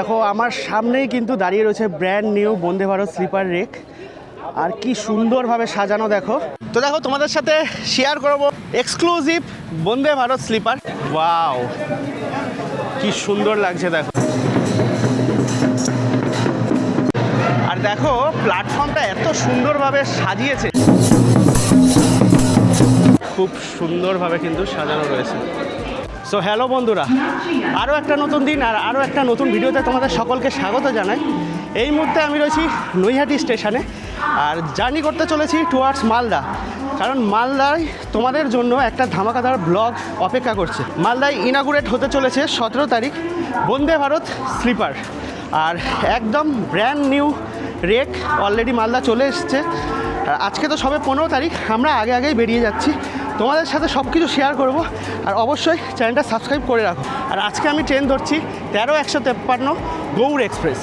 দেখো, আমার সামনেই কিন্তু দাঁড়িয়ে রয়েছে brand new Vande Bharat sleeper rake আর কি সুন্দরভাবে সাজানো, দেখো। তো দেখো, তোমাদের সাথে শেয়ার করব exclusive Vande Bharat sleeper wow কি সুন্দর লাগছে, দেখো। আর দেখো প্ল্যাটফর্মটা এত সুন্দরভাবে সাজিয়েছে। খুব সুন্দরভাবে কিন্তু সাজানো রয়েছে। সো হ্যালো বন্ধুরা। আরও একটা নতুন দিন আর আরও একটা নতুন ভিডিওতে তোমাদের সকলকে স্বাগত জানাই। এই মুহূর্তে আমি রয়েছি নৈহাটি স্টেশনে আর জার্নি করতে চলেছি টুয়ার্ডস মালদা। কারণ মালদায় তোমাদের জন্য একটা ধামাকাদার ব্লগ অপেক্ষা করছে। মালদায় ইনাগুরেট হতে চলেছে সতেরো তারিখ, বন্দে ভারত স্লিপার। আর একদম brand new rake already Malda চলে এসছে। আজকে তো সবে পনেরো তারিখ, আমরা আগে আগেই বেরিয়ে যাচ্ছি। তোমাদের সাথে সব কিছু শেয়ার করব। আর অবশ্যই চ্যানেলটা সাবস্ক্রাইব করে রাখো। আর আজকে আমি ট্রেন ধরছি তেরো একশো তেপ্পান্ন গৌড় এক্সপ্রেস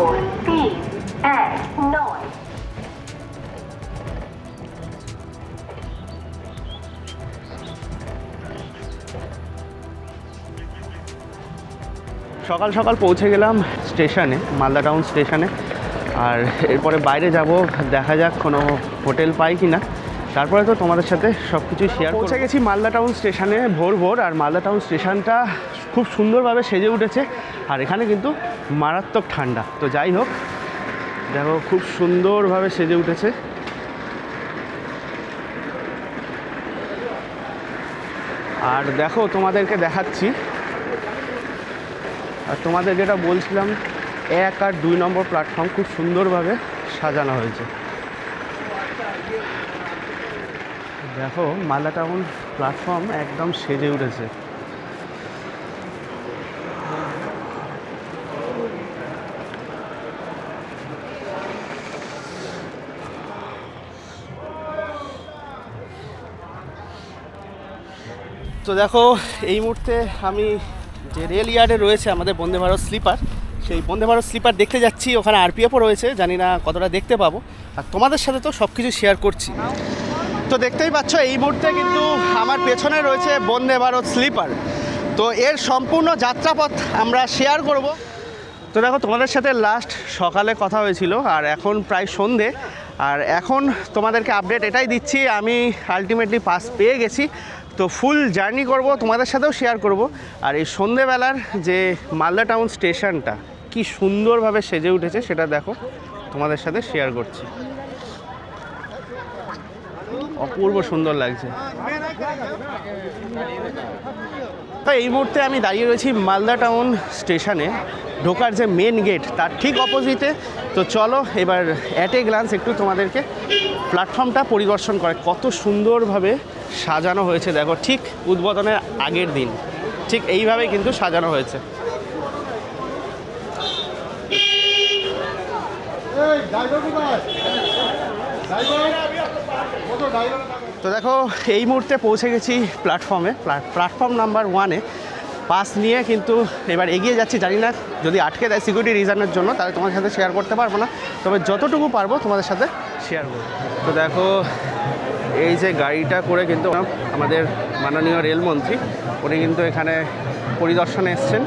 নম্বর তিন এক নয় সকাল সকাল পৌঁছে গেলাম স্টেশনে মালদা টাউন স্টেশনে। আর এরপরে বাইরে যাব দেখা যাক কোনো হোটেল পাই কি না তারপরে তো তোমাদের সাথে সব কিছু শেয়ার পৌঁছে গেছি মালদা টাউন স্টেশনে ভোর ভোর আর মালদা টাউন স্টেশনটা খুব সুন্দরভাবে সেজে উঠেছে। আর এখানে কিন্তু মারাত্মক ঠান্ডা। তো যাই হোক, দেখো খুব সুন্দরভাবে সেজে উঠেছে। আর দেখো তোমাদেরকে দেখাচ্ছি। আর তোমাদের যেটা বলছিলাম, এক আর দুই নম্বর প্ল্যাটফর্ম খুব সুন্দরভাবে সাজানো হয়েছে। দেখো মালদা টাউন প্ল্যাটফর্ম একদম সেজে উঠেছে। তো দেখো, এই মুহূর্তে আমি যে রেল ইয়ার্ডে রয়েছে আমাদের বন্দে ভারত স্লিপার সেই বন্দে ভারত স্লিপার দেখতে যাচ্ছি। ওখানে আরপিএফও রয়েছে, জানি না কতটা দেখতে পাবো। আর তোমাদের সাথে তো সব কিছু শেয়ার করছি। তো দেখতেই পাচ্ছ, এই মুহূর্তে কিন্তু আমার পেছনে রয়েছে বন্দে ভারত স্লিপার তো এর সম্পূর্ণ যাত্রাপথ আমরা শেয়ার করব। তো দেখো, তোমাদের সাথে লাস্ট সকালে কথা হয়েছিল, আর এখন প্রায় সন্ধে। আর এখন তোমাদেরকে আপডেট এটাই দিচ্ছি, আমি আলটিমেটলি পাস পেয়ে গেছি। তো ফুল জার্নি করব, তোমাদের সাথেও শেয়ার করব। আর এই সন্ধেবেলার যে মালদা টাউন স্টেশনটা কি সুন্দরভাবে সেজে উঠেছে সেটা দেখো, তোমাদের সাথে শেয়ার করছি। অপূর্ব সুন্দর লাগছে। এই মুহূর্তে আমি দাঁড়িয়ে রয়েছি মালদা টাউন স্টেশনে ঢোকার যে মেন গেট তার ঠিক অপোজিটে তো চলো এবার অ্যাট এ গ্লান্স একটু তোমাদেরকে প্ল্যাটফর্মটা পরিদর্শন করে। কত সুন্দরভাবে সাজানো হয়েছে। দেখো ঠিক উদ্বোধনের আগের দিন। ঠিক এইভাবেই কিন্তু সাজানো হয়েছে। তো দেখো এই মুহূর্তে পৌঁছে গেছি প্ল্যাটফর্মে প্ল্যাটফর্ম নাম্বার ওয়ানে পাস নিয়ে কিন্তু এবার এগিয়ে যাচ্ছি, জানি না যদি আটকে দেয় সিকিউরিটি রিজনের জন্য, তাহলে তোমাদের সাথে শেয়ার করতে পারব না। তবে যতটুকু পারব তোমাদের সাথে শেয়ার করব। তো দেখো, এই যে গাড়িটা করে কিন্তু আমাদের মাননীয় রেলমন্ত্রী, উনি কিন্তু এখানে পরিদর্শনে এসছেন।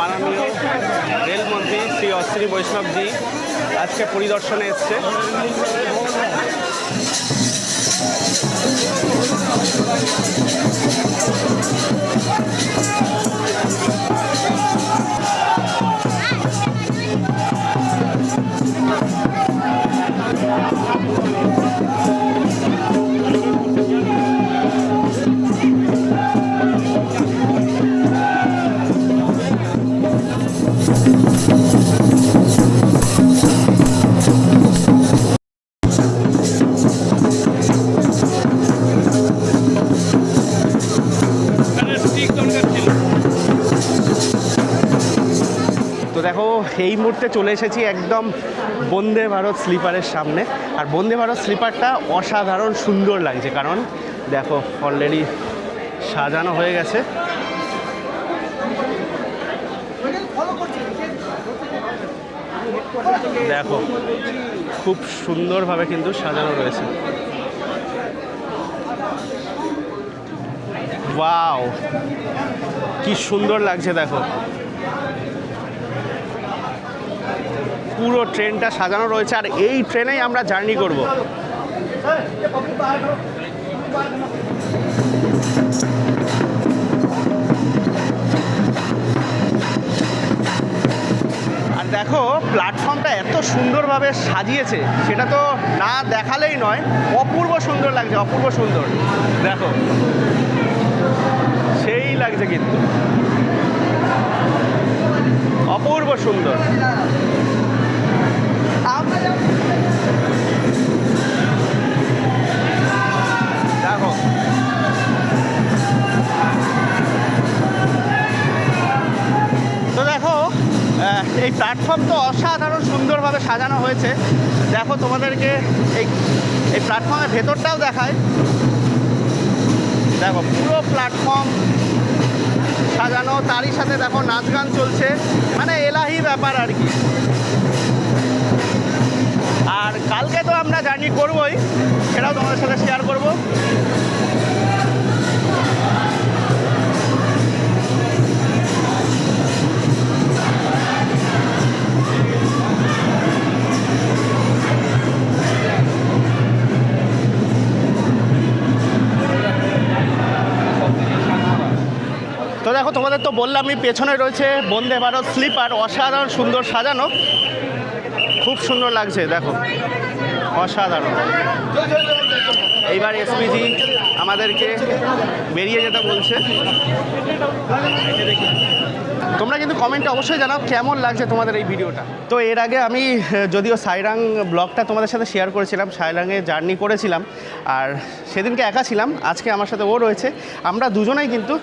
মাননীয় রেলমন্ত্রী শ্রী অশ্বিনী বৈষ্ণবজি আজকে পরিদর্শনে এসছে। Thank you. এই মুহূর্তে চলে এসেছি একদম বন্দে ভারত স্লিপারের সামনে। আর বন্দে ভারত স্লিপারটা অসাধারণ সুন্দর লাগছে কারণ দেখো অলরেডি সাজানো হয়ে গেছে। দেখো, খুব সুন্দরভাবে কিন্তু সাজানো রয়েছে। ওয়াও, কি সুন্দর লাগছে দেখো। পুরো ট্রেনটা সাজানো রয়েছে আর এই ট্রেনেই আমরা জার্নি করব। আর দেখো, প্ল্যাটফর্মটা এত সুন্দরভাবে সাজিয়েছে, সেটা তো না দেখালেই নয়, অপূর্ব সুন্দর লাগছে, অপূর্ব সুন্দর। দেখো, সেই লাগছে কিন্তু। অপূর্ব সুন্দর। এই প্ল্যাটফর্ম তো অসাধারণ সুন্দরভাবে সাজানো হয়েছে। দেখো তোমাদেরকে এই এই প্ল্যাটফর্মের ভেতরটাও দেখায়। দেখো, পুরো প্ল্যাটফর্ম সাজানো, তারই সাথে দেখো নাচ গান চলছে। মানে এলাহি ব্যাপার আর কি। আর কালকে তো আমরা জার্নি করবোই, সেটাও তোমাদের সাথে শেয়ার করব। তো দেখো, তোমাদের তো বললামই, পেছনে রয়েছে বন্দে ভারত স্লিপার, অসাধারণ সুন্দর সাজানো। খুব সুন্দর লাগছে দেখো। অসাধারণ। এইবার এসপিজি আমাদেরকে বেরিয়ে যেতে বলছে। তোমরা কিন্তু কমেন্টে অবশ্যই জানাও কেমন লাগছে তোমাদের এই ভিডিওটা। তো এর আগে আমি, যদিও সাইরাং ব্লগটা তোমাদের সাথে শেয়ার করেছিলাম, সাইরাংয়ে জার্নি করেছিলাম, আর সেদিনকে একা ছিলাম, আজকে আমার সাথে ও রয়েছে। আমরা দুজনেই কিন্তু,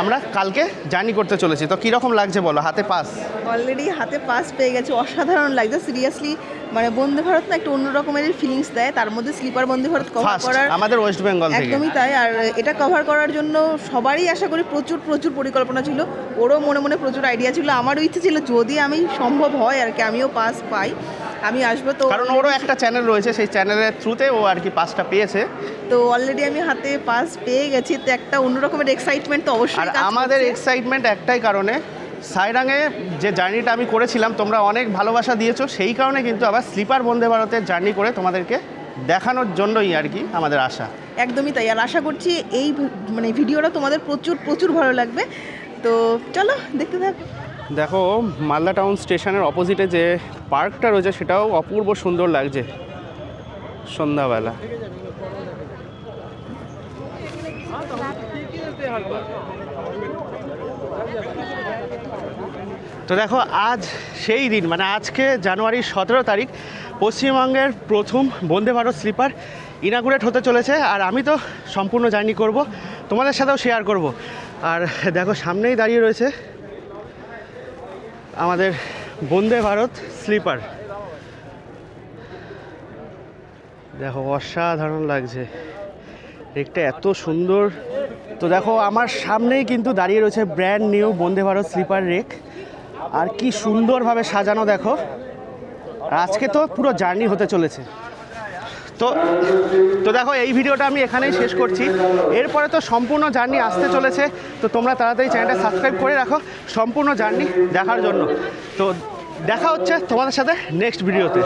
আমরা কালকে জার্নি করতে চলেছি। তো কীরকম লাগছে বলো, হাতে পাস অলরেডি হাতে পাস পেয়ে গেছে, অসাধারণ লাগছে সিরিয়াসলি মানে বন্দে ভারত না একটা অন্য রকমের ফিলিংস দেয়। তার মধ্যে স্লিপার বন্দে ভারত কভার করার আমাদের ওয়েস্ট বেঙ্গল থেকে। একদমই তাই। আর এটা কভার করার জন্য সবারই আশা করি প্রচুর প্রচুর পরিকল্পনা ছিল। ওরও মনে মনে প্রচুর আইডিয়া ছিল। আমারও ইচ্ছে ছিল যদি আমি সম্ভব হয় আর কি আমিও পাস পাই আমি আসব তো। কারণ ওরও একটা চ্যানেল রয়েছে সেই চ্যানেলের থ্রুতে ও আর কি পাসটা পেয়েছে। তো অলরেডি আমি হাতে পাস পেয়ে গেছি। তো একটা অন্য রকমের এক্সাইটমেন্ট তো অবশ্যই আমাদের এক্সাইটমেন্ট একটাই কারণে সাইরাঙে যে জার্নিটা আমি করেছিলাম তোমরা অনেক ভালোবাসা দিয়েছ। সেই কারণে কিন্তু আবার স্লিপার বন্দে ভারতের জার্নি করে তোমাদেরকে দেখানোর জন্যই আর কি আমাদের আশা। একদমই তাই। আর আশা করছি এই মানে ভিডিওটা তোমাদের প্রচুর প্রচুর ভালো লাগবে। তো চলো দেখতে থাকো। দেখো মালদা টাউন স্টেশনের অপোজিটে যে পার্কটা রয়েছে সেটাও অপূর্ব সুন্দর লাগছে। সন্ধ্যাবেলা। তো দেখো, আজ সেই দিন মানে আজকে জানুয়ারির সতেরো তারিখ, পশ্চিমবঙ্গের প্রথম বন্দে ভারত স্লিপার ইনাগুরেট হতে চলেছে। আর আমি তো সম্পূর্ণ জার্নি করব, তোমাদের সাথেও শেয়ার করব। আর দেখো, সামনেই দাঁড়িয়ে রয়েছে আমাদের বন্দে ভারত স্লিপার। দেখো, অসাধারণ লাগছে। একটা এত সুন্দর। তো দেখো, আমার সামনেই কিন্তু দাঁড়িয়ে রয়েছে brand new Vande Bharat sleeper rake. আর কি সুন্দরভাবে সাজানো দেখো। আজকে তো পুরো জার্নি হতে চলেছে। তো তো দেখো, এই ভিডিওটা আমি এখানেই শেষ করছি। এরপরে তো সম্পূর্ণ জার্নি আসতে চলেছে। তো তোমরা তাড়াতাড়ি চ্যানেলটা সাবস্ক্রাইব করে রাখো সম্পূর্ণ জার্নি দেখার জন্য। তো দেখা হচ্ছে তোমাদের সাথে নেক্সট ভিডিওতে।